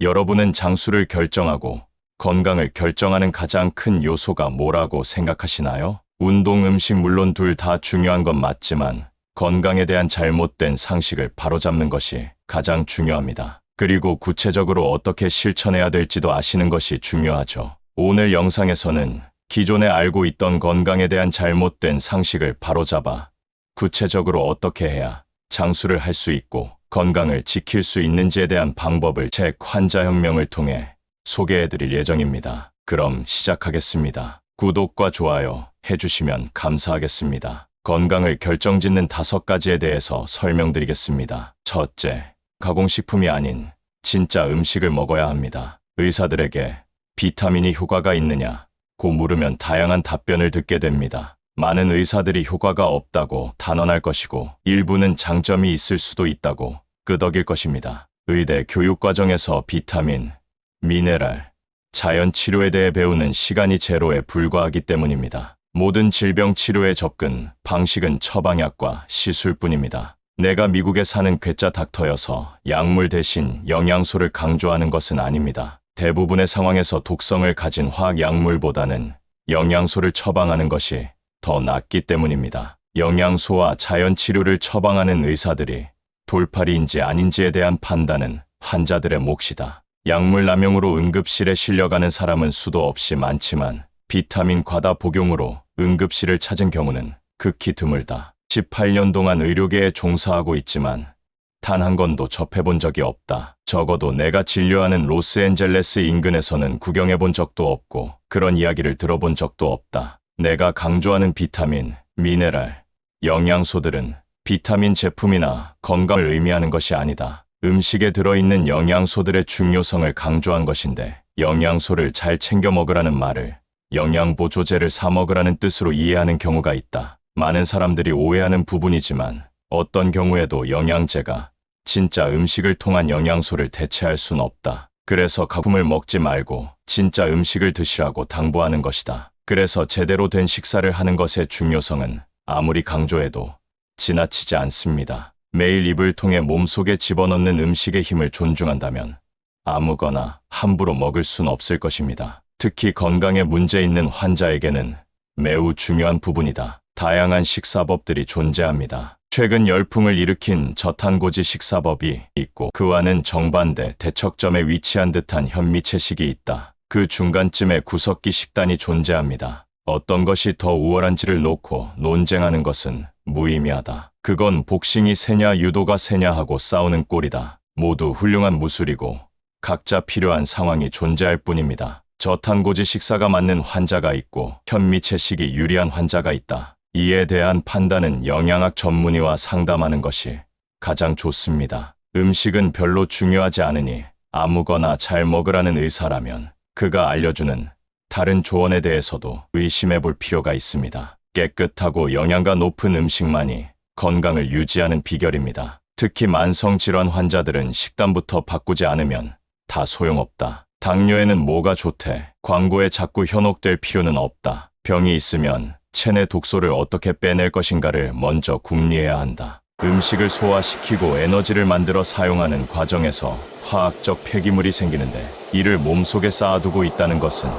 여러분은 장수를 결정하고 건강을 결정하는 가장 큰 요소가 뭐라고 생각하시나요? 운동, 음식 물론 둘 다 중요한 건 맞지만 건강에 대한 잘못된 상식을 바로잡는 것이 가장 중요합니다. 그리고 구체적으로 어떻게 실천해야 될지도 아시는 것이 중요하죠. 오늘 영상에서는 기존에 알고 있던 건강에 대한 잘못된 상식을 바로잡아 구체적으로 어떻게 해야 장수를 할 수 있고 건강을 지킬 수 있는지에 대한 방법을 책 환자혁명을 통해 소개해 드릴 예정입니다. 그럼 시작하겠습니다. 구독과 좋아요 해주시면 감사하겠습니다. 건강을 결정짓는 다섯 가지에 대해서 설명드리겠습니다. 첫째, 가공식품이 아닌 진짜 음식을 먹어야 합니다. 의사들에게 비타민이 효과가 있느냐? 고 물으면 다양한 답변을 듣게 됩니다. 많은 의사들이 효과가 없다고 단언할 것이고 일부는 장점이 있을 수도 있다고 끄덕일 것입니다. 의대 교육과정에서 비타민, 미네랄, 자연 치료에 대해 배우는 시간이 제로에 불과하기 때문입니다. 모든 질병 치료의 접근, 방식은 처방약과 시술뿐입니다. 내가 미국에 사는 괴짜 닥터여서 약물 대신 영양소를 강조하는 것은 아닙니다. 대부분의 상황에서 독성을 가진 화학 약물보다는 영양소를 처방하는 것이 더 낫기 때문입니다. 영양소와 자연 치료를 처방하는 의사들이 돌팔이인지 아닌지에 대한 판단은 환자들의 몫이다. 약물 남용으로 응급실에 실려가는 사람은 수도 없이 많지만 비타민 과다 복용으로 응급실을 찾은 경우는 극히 드물다. 18년 동안 의료계에 종사하고 있지만 단 한 건도 접해본 적이 없다. 적어도 내가 진료하는 로스앤젤레스 인근에서는 구경해 본 적도 없고 그런 이야기를 들어본 적도 없다. 내가 강조하는 비타민, 미네랄, 영양소들은 비타민 제품이나 건강을 의미하는 것이 아니다. 음식에 들어있는 영양소들의 중요성을 강조한 것인데 영양소를 잘 챙겨 먹으라는 말을 영양보조제를 사 먹으라는 뜻으로 이해하는 경우가 있다. 많은 사람들이 오해하는 부분이지만 어떤 경우에도 영양제가 진짜 음식을 통한 영양소를 대체할 순 없다. 그래서 가품을 먹지 말고 진짜 음식을 드시라고 당부하는 것이다. 그래서 제대로 된 식사를 하는 것의 중요성은 아무리 강조해도 지나치지 않습니다. 매일 입을 통해 몸속에 집어넣는 음식의 힘을 존중한다면 아무거나 함부로 먹을 순 없을 것입니다. 특히 건강에 문제 있는 환자에게는 매우 중요한 부분이다. 다양한 식사법들이 존재합니다. 최근 열풍을 일으킨 저탄고지 식사법이 있고 그와는 정반대 대척점에 위치한 듯한 현미채식이 있다. 그 중간쯤에 구석기 식단이 존재합니다. 어떤 것이 더 우월한지를 놓고 논쟁하는 것은 무의미하다. 그건 복싱이 세냐 유도가 세냐 하고 싸우는 꼴이다. 모두 훌륭한 무술이고 각자 필요한 상황이 존재할 뿐입니다. 저탄고지 식사가 맞는 환자가 있고 현미 채식이 유리한 환자가 있다. 이에 대한 판단은 영양학 전문의와 상담하는 것이 가장 좋습니다. 음식은 별로 중요하지 않으니 아무거나 잘 먹으라는 의사라면 그가 알려주는 다른 조언에 대해서도 의심해 볼 필요가 있습니다. 깨끗하고 영양가 높은 음식만이 건강을 유지하는 비결입니다. 특히 만성질환 환자들은 식단부터 바꾸지 않으면 다 소용없다. 당뇨에는 뭐가 좋대. 광고에 자꾸 현혹될 필요는 없다. 병이 있으면 체내 독소를 어떻게 빼낼 것인가를 먼저 궁리해야 한다. 음식을 소화시키고 에너지를 만들어 사용하는 과정에서 화학적 폐기물이 생기는데 이를 몸속에 쌓아두고 있다는 것은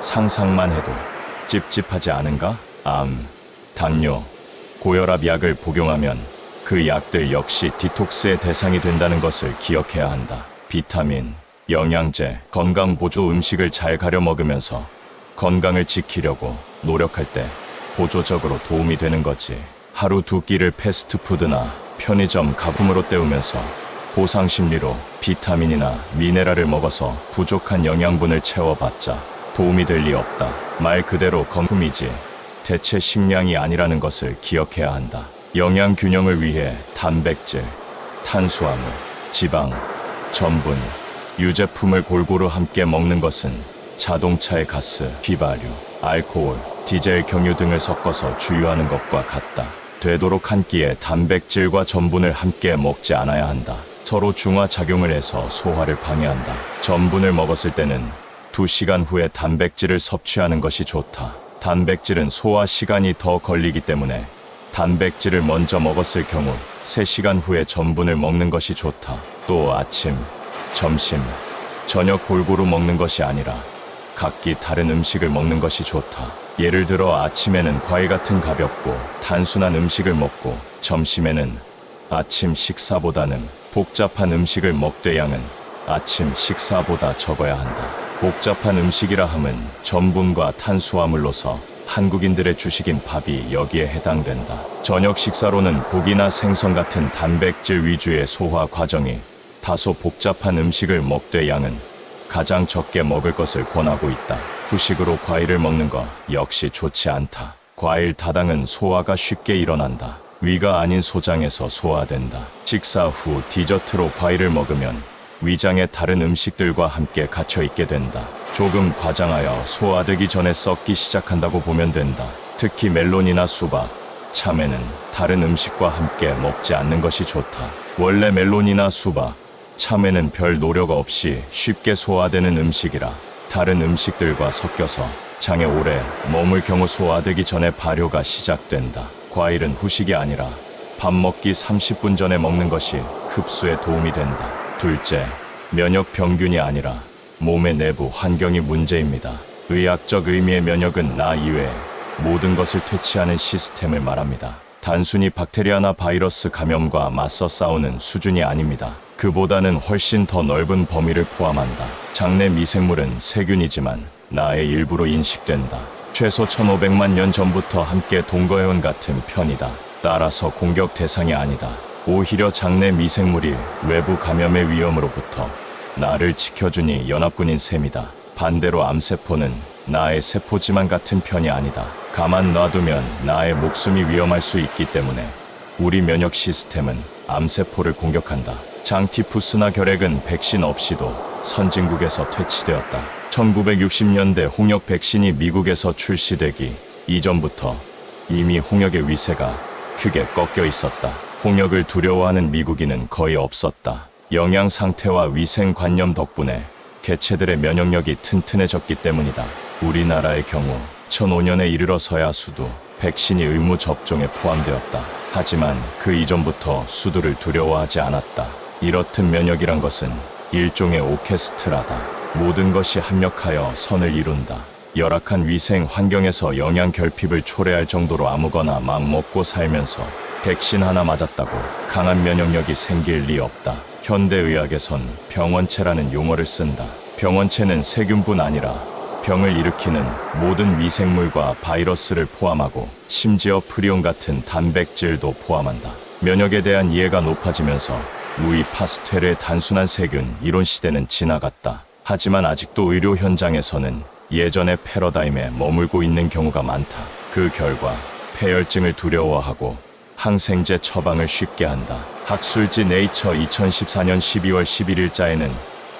상상만 해도 찝찝하지 않은가? 암, 당뇨, 고혈압 약을 복용하면 그 약들 역시 디톡스의 대상이 된다는 것을 기억해야 한다. 비타민, 영양제, 건강보조 음식을 잘 가려 먹으면서 건강을 지키려고 노력할 때 보조적으로 도움이 되는 거지. 하루 두 끼를 패스트푸드나 편의점 가품으로 때우면서 보상 심리로 비타민이나 미네랄을 먹어서 부족한 영양분을 채워봤자 도움이 될 리 없다. 말 그대로 건품이지 대체 식량이 아니라는 것을 기억해야 한다. 영양 균형을 위해 단백질, 탄수화물, 지방, 전분, 유제품을 골고루 함께 먹는 것은 자동차의 가스, 휘발유, 알코올, 디젤 경유 등을 섞어서 주유하는 것과 같다. 되도록 한 끼에 단백질과 전분을 함께 먹지 않아야 한다. 서로 중화 작용을 해서 소화를 방해한다. 전분을 먹었을 때는 2시간 후에 단백질을 섭취하는 것이 좋다. 단백질은 소화 시간이 더 걸리기 때문에 단백질을 먼저 먹었을 경우 3시간 후에 전분을 먹는 것이 좋다. 또 아침, 점심, 저녁 골고루 먹는 것이 아니라 각기 다른 음식을 먹는 것이 좋다. 예를 들어 아침에는 과일 같은 가볍고 단순한 음식을 먹고 점심에는 아침 식사보다는 복잡한 음식을 먹되 양은 아침 식사보다 적어야 한다. 복잡한 음식이라 함은 전분과 탄수화물로서 한국인들의 주식인 밥이 여기에 해당된다. 저녁 식사로는 고기나 생선 같은 단백질 위주의 소화 과정이 다소 복잡한 음식을 먹되 양은 가장 적게 먹을 것을 권하고 있다. 후식으로 과일을 먹는 거 역시 좋지 않다. 과일 다당은 소화가 쉽게 일어난다. 위가 아닌 소장에서 소화된다. 식사 후 디저트로 과일을 먹으면 위장에 다른 음식들과 함께 갇혀 있게 된다. 조금 과장하여 소화되기 전에 썩기 시작한다고 보면 된다. 특히 멜론이나 수박, 참외는 다른 음식과 함께 먹지 않는 것이 좋다. 원래 멜론이나 수박, 참외는 별 노력 없이 쉽게 소화되는 음식이라 다른 음식들과 섞여서 장에 오래 머물 경우 소화되기 전에 발효가 시작된다. 과일은 후식이 아니라 밥 먹기 30분 전에 먹는 것이 흡수에 도움이 된다. 둘째, 면역 병균이 아니라 몸의 내부 환경이 문제입니다. 의학적 의미의 면역은 나 이외에 모든 것을 퇴치하는 시스템을 말합니다. 단순히 박테리아나 바이러스 감염과 맞서 싸우는 수준이 아닙니다. 그보다는 훨씬 더 넓은 범위를 포함한다. 장내 미생물은 세균이지만 나의 일부로 인식된다. 최소 1500만 년 전부터 함께 동거해온 같은 편이다. 따라서 공격 대상이 아니다. 오히려 장내 미생물이 외부 감염의 위험으로부터 나를 지켜주니 연합군인 셈이다. 반대로 암세포는 나의 세포지만 같은 편이 아니다. 가만 놔두면 나의 목숨이 위험할 수 있기 때문에 우리 면역 시스템은 암세포를 공격한다. 장티푸스나 결핵은 백신 없이도 선진국에서 퇴치되었다. 1960년대 홍역 백신이 미국에서 출시되기 이전부터 이미 홍역의 위세가 크게 꺾여 있었다. 홍역을 두려워하는 미국인은 거의 없었다. 영양 상태와 위생 관념 덕분에 개체들의 면역력이 튼튼해졌기 때문이다. 우리나라의 경우 2005년에 이르러서야 수두, 백신이 의무 접종에 포함되었다. 하지만 그 이전부터 수두를 두려워하지 않았다. 이렇듯 면역이란 것은 일종의 오케스트라다. 모든 것이 합력하여 선을 이룬다. 열악한 위생 환경에서 영양 결핍을 초래할 정도로 아무거나 막 먹고 살면서 백신 하나 맞았다고 강한 면역력이 생길 리 없다. 현대의학에선 병원체라는 용어를 쓴다. 병원체는 세균뿐 아니라 병을 일으키는 모든 미생물과 바이러스를 포함하고 심지어 프리온 같은 단백질도 포함한다. 면역에 대한 이해가 높아지면서 루이 파스텔의 단순한 세균 이론 시대는 지나갔다. 하지만 아직도 의료 현장에서는 예전의 패러다임에 머물고 있는 경우가 많다. 그 결과 폐혈증을 두려워하고 항생제 처방을 쉽게 한다. 학술지 네이처 2014년 12월 11일자에는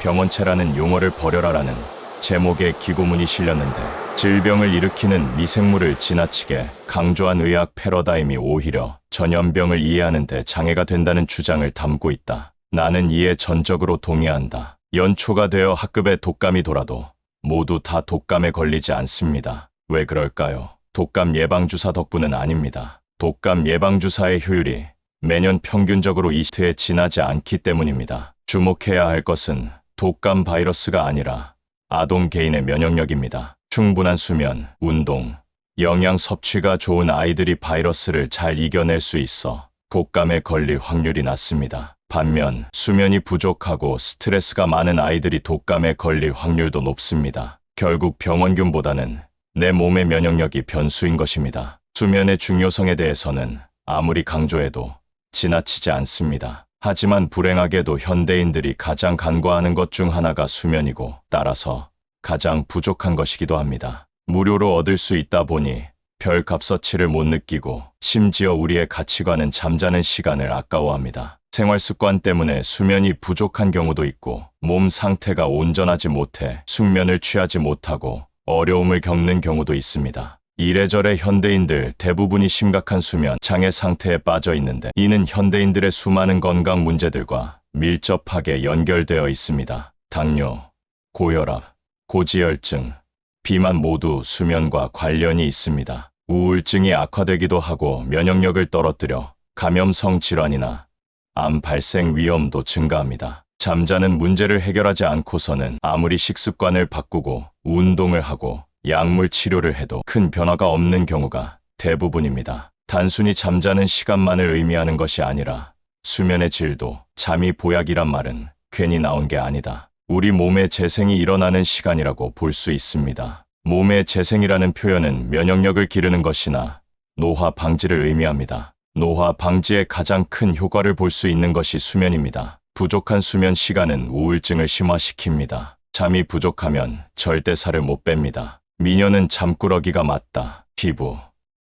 병원체라는 용어를 버려라라는 제목의 기고문이 실렸는데 질병을 일으키는 미생물을 지나치게 강조한 의학 패러다임이 오히려 전염병을 이해하는 데 장애가 된다는 주장을 담고 있다. 나는 이에 전적으로 동의한다. 연초가 되어 학급에 독감이 돌아도 모두 다 독감에 걸리지 않습니다. 왜 그럴까요? 독감 예방주사 덕분은 아닙니다. 독감 예방주사의 효율이 매년 평균적으로 20에 지나지 않기 때문입니다. 주목해야 할 것은 독감 바이러스가 아니라 아동 개인의 면역력입니다. 충분한 수면, 운동, 영양 섭취가 좋은 아이들이 바이러스를 잘 이겨낼 수 있어 독감에 걸릴 확률이 낮습니다. 반면 수면이 부족하고 스트레스가 많은 아이들이 독감에 걸릴 확률도 높습니다. 결국 병원균보다는 내 몸의 면역력이 변수인 것입니다. 수면의 중요성에 대해서는 아무리 강조해도 지나치지 않습니다. 하지만 불행하게도 현대인들이 가장 간과하는 것 중 하나가 수면이고 따라서 가장 부족한 것이기도 합니다. 무료로 얻을 수 있다 보니 별 값어치를 못 느끼고 심지어 우리의 가치관은 잠자는 시간을 아까워합니다. 생활 습관 때문에 수면이 부족한 경우도 있고 몸 상태가 온전하지 못해 숙면을 취하지 못하고 어려움을 겪는 경우도 있습니다. 이래저래 현대인들 대부분이 심각한 수면 장애 상태에 빠져 있는데 이는 현대인들의 수많은 건강 문제들과 밀접하게 연결되어 있습니다. 당뇨, 고혈압, 고지혈증, 비만 모두 수면과 관련이 있습니다. 우울증이 악화되기도 하고 면역력을 떨어뜨려 감염성 질환이나 암 발생 위험도 증가합니다. 잠자는 문제를 해결하지 않고서는 아무리 식습관을 바꾸고 운동을 하고 약물 치료를 해도 큰 변화가 없는 경우가 대부분입니다. 단순히 잠자는 시간만을 의미하는 것이 아니라 수면의 질도 잠이 보약이란 말은 괜히 나온 게 아니다. 우리 몸의 재생이 일어나는 시간이라고 볼 수 있습니다. 몸의 재생이라는 표현은 면역력을 기르는 것이나 노화 방지를 의미합니다. 노화 방지에 가장 큰 효과를 볼 수 있는 것이 수면입니다. 부족한 수면 시간은 우울증을 심화시킵니다. 잠이 부족하면 절대 살을 못 뺍니다. 미녀는 잠꾸러기가 맞다. 피부,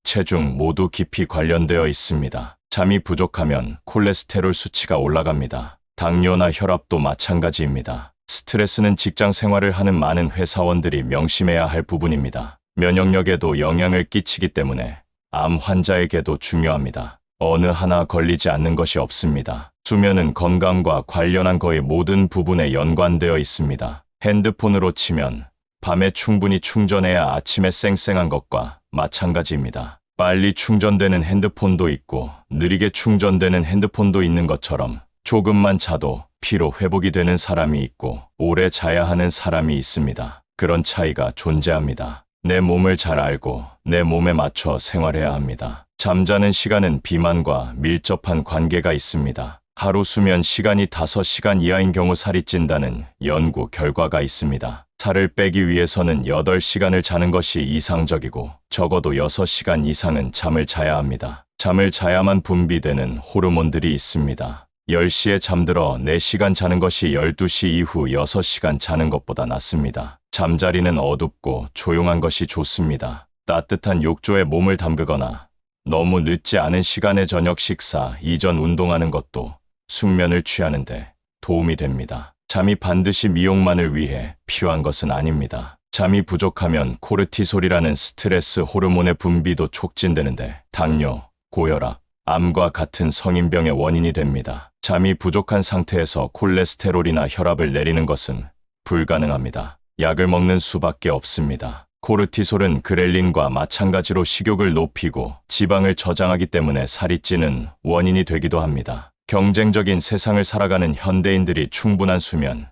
체중 모두 깊이 관련되어 있습니다. 잠이 부족하면 콜레스테롤 수치가 올라갑니다. 당뇨나 혈압도 마찬가지입니다. 스트레스는 직장 생활을 하는 많은 회사원들이 명심해야 할 부분입니다. 면역력에도 영향을 끼치기 때문에 암 환자에게도 중요합니다. 어느 하나 걸리지 않는 것이 없습니다. 수면은 건강과 관련한 거의 모든 부분에 연관되어 있습니다. 핸드폰으로 치면 밤에 충분히 충전해야 아침에 쌩쌩한 것과 마찬가지입니다. 빨리 충전되는 핸드폰도 있고 느리게 충전되는 핸드폰도 있는 것처럼 조금만 자도 피로 회복이 되는 사람이 있고 오래 자야 하는 사람이 있습니다. 그런 차이가 존재합니다. 내 몸을 잘 알고 내 몸에 맞춰 생활해야 합니다. 잠자는 시간은 비만과 밀접한 관계가 있습니다. 하루 수면 시간이 5시간 이하인 경우 살이 찐다는 연구 결과가 있습니다. 살을 빼기 위해서는 8시간을 자는 것이 이상적이고 적어도 6시간 이상은 잠을 자야 합니다. 잠을 자야만 분비되는 호르몬들이 있습니다. 10시에 잠들어 4시간 자는 것이 12시 이후 6시간 자는 것보다 낫습니다. 잠자리는 어둡고 조용한 것이 좋습니다. 따뜻한 욕조에 몸을 담그거나 너무 늦지 않은 시간에 저녁 식사 이전 운동하는 것도 숙면을 취하는데 도움이 됩니다. 잠이 반드시 미용만을 위해 필요한 것은 아닙니다. 잠이 부족하면 코르티솔이라는 스트레스 호르몬의 분비도 촉진되는데 당뇨, 고혈압, 암과 같은 성인병의 원인이 됩니다. 잠이 부족한 상태에서 콜레스테롤이나 혈압을 내리는 것은 불가능합니다. 약을 먹는 수밖에 없습니다. 코르티솔은 그렐린과 마찬가지로 식욕을 높이고 지방을 저장하기 때문에 살이 찌는 원인이 되기도 합니다. 경쟁적인 세상을 살아가는 현대인들이 충분한 수면,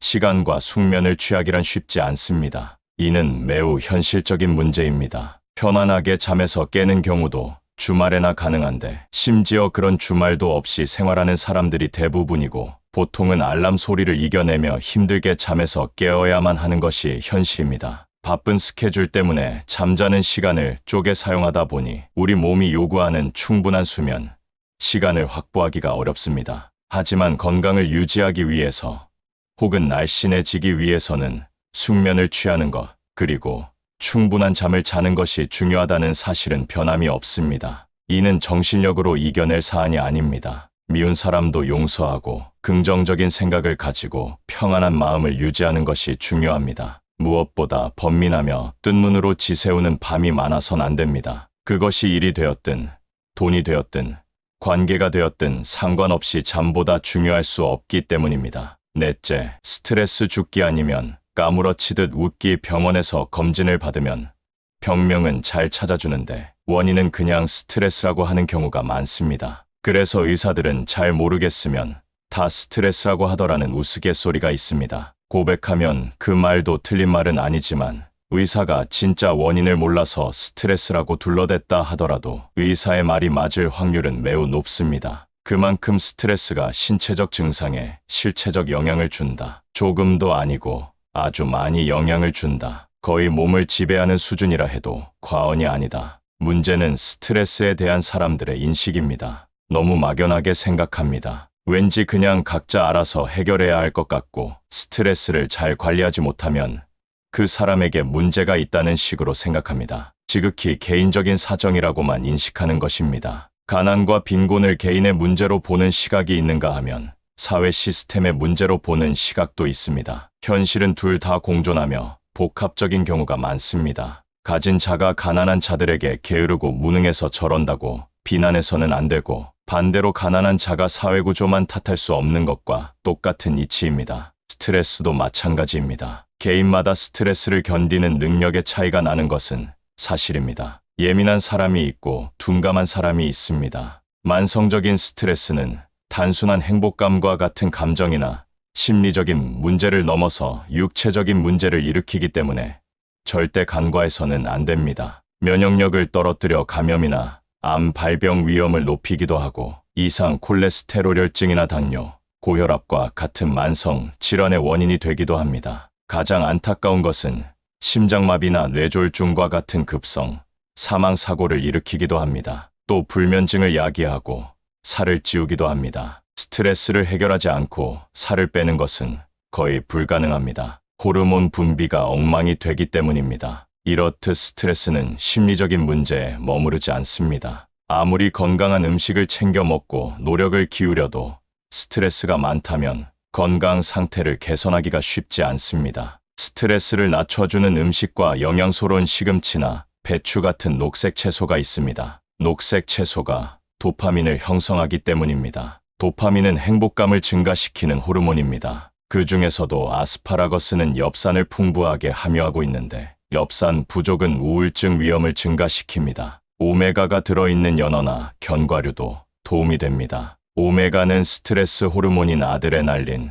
시간과 숙면을 취하기란 쉽지 않습니다. 이는 매우 현실적인 문제입니다. 편안하게 잠에서 깨는 경우도 주말에나 가능한데 심지어 그런 주말도 없이 생활하는 사람들이 대부분이고 보통은 알람 소리를 이겨내며 힘들게 잠에서 깨어야만 하는 것이 현실입니다. 바쁜 스케줄 때문에 잠자는 시간을 쪼개 사용하다 보니 우리 몸이 요구하는 충분한 수면, 시간을 확보하기가 어렵습니다. 하지만 건강을 유지하기 위해서 혹은 날씬해지기 위해서는 숙면을 취하는 것, 그리고 충분한 잠을 자는 것이 중요하다는 사실은 변함이 없습니다. 이는 정신력으로 이겨낼 사안이 아닙니다. 미운 사람도 용서하고 긍정적인 생각을 가지고 평안한 마음을 유지하는 것이 중요합니다. 무엇보다 번민하며 뜬 눈으로 지새우는 밤이 많아선 안 됩니다. 그것이 일이 되었든 돈이 되었든 관계가 되었든 상관없이 잠보다 중요할 수 없기 때문입니다. 넷째, 스트레스 죽기 아니면 까무러치듯 웃기 병원에서 검진을 받으면 병명은 잘 찾아주는데 원인은 그냥 스트레스라고 하는 경우가 많습니다. 그래서 의사들은 잘 모르겠으면 다 스트레스라고 하더라는 우스갯소리가 있습니다. 고백하면 그 말도 틀린 말은 아니지만 의사가 진짜 원인을 몰라서 스트레스라고 둘러댔다 하더라도 의사의 말이 맞을 확률은 매우 높습니다. 그만큼 스트레스가 신체적 증상에 실체적 영향을 준다. 조금도 아니고 아주 많이 영향을 준다. 거의 몸을 지배하는 수준이라 해도 과언이 아니다. 문제는 스트레스에 대한 사람들의 인식입니다. 너무 막연하게 생각합니다. 왠지 그냥 각자 알아서 해결해야 할 것 같고 스트레스를 잘 관리하지 못하면 그 사람에게 문제가 있다는 식으로 생각합니다. 지극히 개인적인 사정이라고만 인식하는 것입니다. 가난과 빈곤을 개인의 문제로 보는 시각이 있는가 하면 사회 시스템의 문제로 보는 시각도 있습니다. 현실은 둘 다 공존하며 복합적인 경우가 많습니다. 가진 자가 가난한 자들에게 게으르고 무능해서 저런다고 비난해서는 안 되고 반대로 가난한 자가 사회구조만 탓할 수 없는 것과 똑같은 이치입니다. 스트레스도 마찬가지입니다. 개인마다 스트레스를 견디는 능력의 차이가 나는 것은 사실입니다. 예민한 사람이 있고 둔감한 사람이 있습니다. 만성적인 스트레스는 단순한 행복감과 같은 감정이나 심리적인 문제를 넘어서 육체적인 문제를 일으키기 때문에 절대 간과해서는 안 됩니다. 면역력을 떨어뜨려 감염이나 암 발병 위험을 높이기도 하고 이상 콜레스테롤 혈증이나 당뇨, 고혈압과 같은 만성 질환의 원인이 되기도 합니다. 가장 안타까운 것은 심장마비나 뇌졸중과 같은 급성 사망 사고를 일으키기도 합니다. 또 불면증을 야기하고 살을 찌우기도 합니다. 스트레스를 해결하지 않고 살을 빼는 것은 거의 불가능합니다. 호르몬 분비가 엉망이 되기 때문입니다. 이렇듯 스트레스는 심리적인 문제에 머무르지 않습니다. 아무리 건강한 음식을 챙겨 먹고 노력을 기울여도 스트레스가 많다면 건강 상태를 개선하기가 쉽지 않습니다. 스트레스를 낮춰주는 음식과 영양소로는 시금치나 배추 같은 녹색 채소가 있습니다. 녹색 채소가 도파민을 형성하기 때문입니다. 도파민은 행복감을 증가시키는 호르몬입니다. 그 중에서도 아스파라거스는 엽산을 풍부하게 함유하고 있는데 엽산 부족은 우울증 위험을 증가시킵니다. 오메가가 들어있는 연어나 견과류도 도움이 됩니다. 오메가는 스트레스 호르몬인 아드레날린,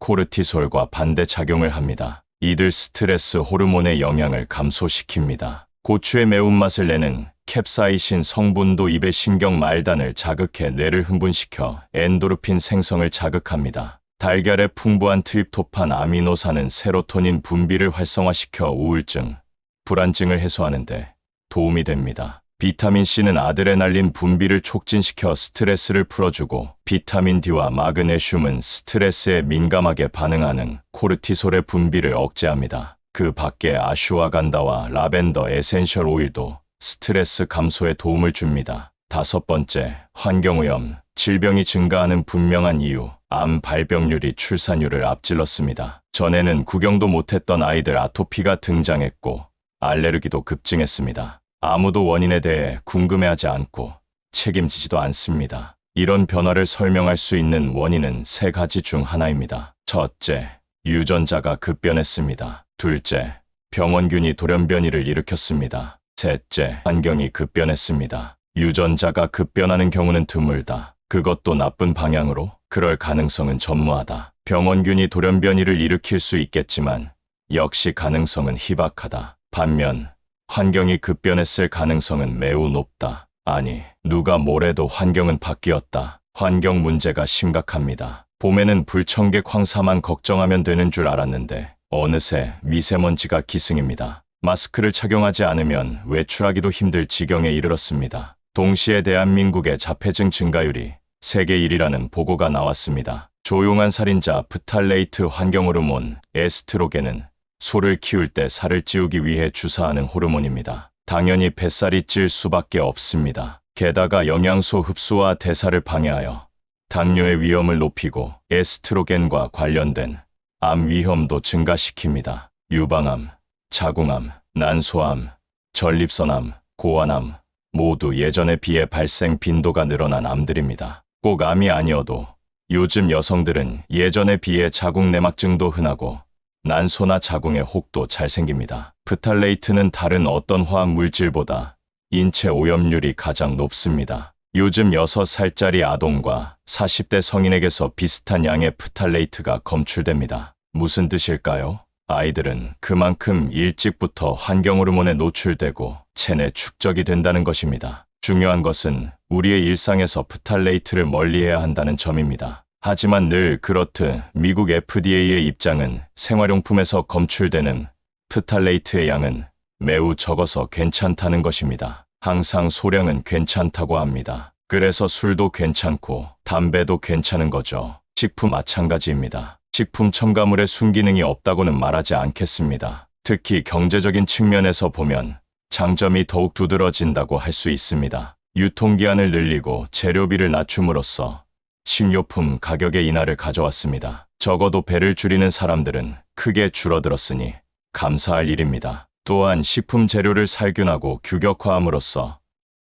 코르티솔과 반대 작용을 합니다. 이들 스트레스 호르몬의 영향을 감소시킵니다. 고추의 매운맛을 내는 캡사이신 성분도 입의 신경 말단을 자극해 뇌를 흥분시켜 엔도르핀 생성을 자극합니다. 달걀의 풍부한 트립토판 아미노산은 세로토닌 분비를 활성화시켜 우울증, 불안증을 해소하는데 도움이 됩니다. 비타민 C는 아드레날린 분비를 촉진시켜 스트레스를 풀어주고 비타민 D와 마그네슘은 스트레스에 민감하게 반응하는 코르티솔의 분비를 억제합니다. 그 밖에 아슈와간다와 라벤더 에센셜 오일도 스트레스 감소에 도움을 줍니다. 다섯 번째, 환경오염. 질병이 증가하는 분명한 이유, 암 발병률이 출산율을 앞질렀습니다. 전에는 구경도 못했던 아이들 아토피가 등장했고, 알레르기도 급증했습니다. 아무도 원인에 대해 궁금해하지 않고 책임지지도 않습니다. 이런 변화를 설명할 수 있는 원인은 세 가지 중 하나입니다. 첫째, 유전자가 급변했습니다. 둘째, 병원균이 돌연변이를 일으켰습니다. 셋째, 환경이 급변했습니다. 유전자가 급변하는 경우는 드물다. 그것도 나쁜 방향으로 그럴 가능성은 전무하다. 병원균이 돌연변이를 일으킬 수 있겠지만 역시 가능성은 희박하다. 반면 환경이 급변했을 가능성은 매우 높다. 아니, 누가 뭐래도 환경은 바뀌었다. 환경 문제가 심각합니다. 봄에는 불청객 황사만 걱정하면 되는 줄 알았는데 어느새 미세먼지가 기승입니다. 마스크를 착용하지 않으면 외출하기도 힘들 지경에 이르렀습니다. 동시에 대한민국의 자폐증 증가율이 세계 1위라는 보고가 나왔습니다. 조용한 살인자 프탈레이트 환경호르몬 에스트로겐은 소를 키울 때 살을 찌우기 위해 주사하는 호르몬입니다. 당연히 뱃살이 찔 수밖에 없습니다. 게다가 영양소 흡수와 대사를 방해하여 당뇨의 위험을 높이고 에스트로겐과 관련된 암 위험도 증가시킵니다. 유방암, 자궁암, 난소암, 전립선암, 고환암 모두 예전에 비해 발생 빈도가 늘어난 암들입니다. 꼭 암이 아니어도 요즘 여성들은 예전에 비해 자궁 내막증도 흔하고 난소나 자궁의 혹도 잘 생깁니다. 프탈레이트는 다른 어떤 화학 물질보다 인체 오염률이 가장 높습니다. 요즘 6살짜리 아동과 40대 성인에게서 비슷한 양의 프탈레이트가 검출됩니다. 무슨 뜻일까요? 아이들은 그만큼 일찍부터 환경 호르몬에 노출되고 체내 축적이 된다는 것입니다. 중요한 것은 우리의 일상에서 프탈레이트를 멀리해야 한다는 점입니다. 하지만 늘 그렇듯 미국 FDA의 입장은 생활용품에서 검출되는 프탈레이트의 양은 매우 적어서 괜찮다는 것입니다. 항상 소량은 괜찮다고 합니다. 그래서 술도 괜찮고 담배도 괜찮은 거죠. 식품 마찬가지입니다. 식품 첨가물의 순기능이 없다고는 말하지 않겠습니다. 특히 경제적인 측면에서 보면 장점이 더욱 두드러진다고 할 수 있습니다. 유통기한을 늘리고 재료비를 낮춤으로써 식료품 가격의 인하를 가져왔습니다. 적어도 배를 줄이는 사람들은 크게 줄어들었으니 감사할 일입니다. 또한 식품 재료를 살균하고 규격화함으로써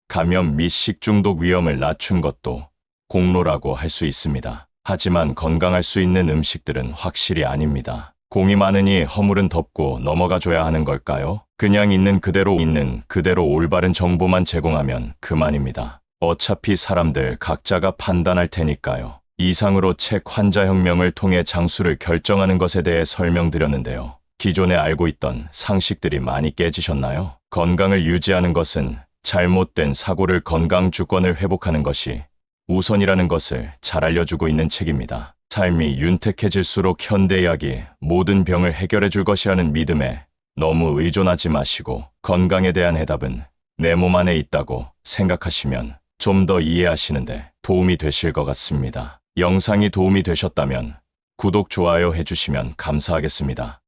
감염 및 식중독 위험을 낮춘 것도 공로라고 할 수 있습니다. 하지만 건강할 수 있는 음식들은 확실히 아닙니다. 공이 많으니 허물은 덮고 넘어가 줘야 하는 걸까요? 그냥 있는 그대로 있는 그대로 올바른 정보만 제공하면 그만입니다. 어차피 사람들 각자가 판단할 테니까요. 이상으로 책 환자혁명을 통해 장수를 결정하는 것에 대해 설명드렸는데요. 기존에 알고 있던 상식들이 많이 깨지셨나요? 건강을 유지하는 것은 잘못된 사고를 건강 주권을 회복하는 것이 우선이라는 것을 잘 알려주고 있는 책입니다. 삶이 윤택해질수록 현대의학이 모든 병을 해결해 줄 것이라는 믿음에 너무 의존하지 마시고 건강에 대한 해답은 내 몸 안에 있다고 생각하시면 좀 더 이해하시는데 도움이 되실 것 같습니다. 영상이 도움이 되셨다면 구독, 좋아요 해주시면 감사하겠습니다.